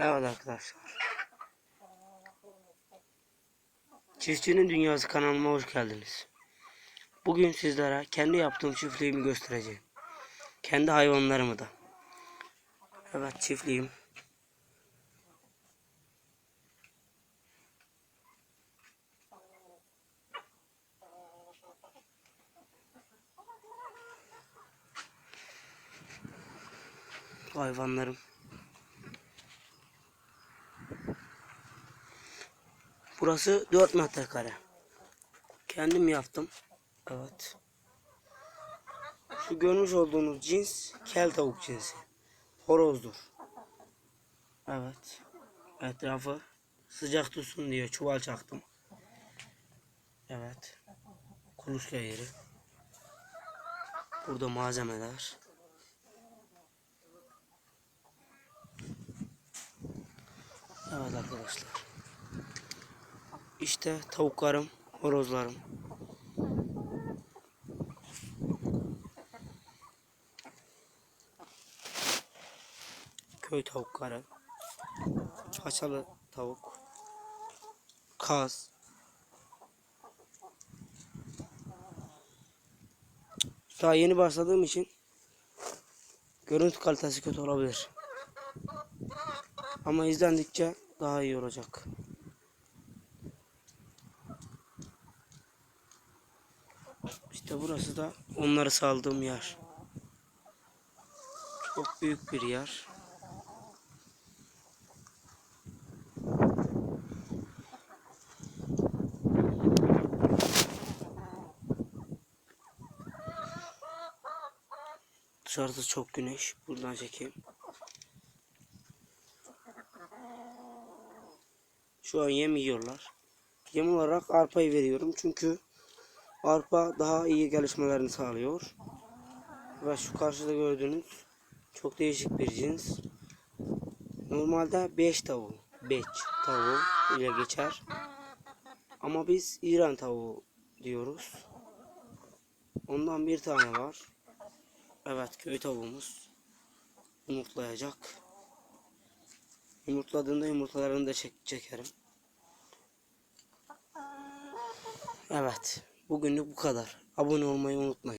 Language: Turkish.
Evet arkadaşlar. Çiftçinin Dünyası kanalıma hoş geldiniz. Bugün sizlere kendi yaptığım çiftliğimi göstereceğim. Kendi hayvanlarımı da. Evet çiftliğim. Hayvanlarım. Burası 4 metrekare. Kendim yaptım. Evet. Şu görmüş olduğunuz cins kel tavuk cinsi. Horozdur. Evet. Etrafı sıcak tutsun diye çuval çaktım. Evet. Kuluçka yeri. Burada malzemeler. Evet arkadaşlar. İşte tavuklarım, horozlarım. Köy tavukları. Paçalı tavuk. Kaz. Daha yeni başladığım için görüntü kalitesi kötü olabilir. Ama izlendikçe daha iyi olacak. İşte burası da onları saldığım yer. Çok büyük bir yer. Dışarıda çok güneş. Buradan çekeyim. Şu an yem yiyorlar. Yem olarak arpayı veriyorum çünkü arpa daha iyi gelişmelerini sağlıyor. Ve şu karşıda gördüğünüz çok değişik bir cins. Normalde 5 tavuğu, 5 tavuğu ile geçer. Ama biz İran tavuğu diyoruz. Ondan bir tane var. Evet köy tavuğumuz yumurtlayacak. Yumurtladığında yumurtalarını da çek çekerim. Evet. Bugünlük bu kadar. Abone olmayı unutmayın.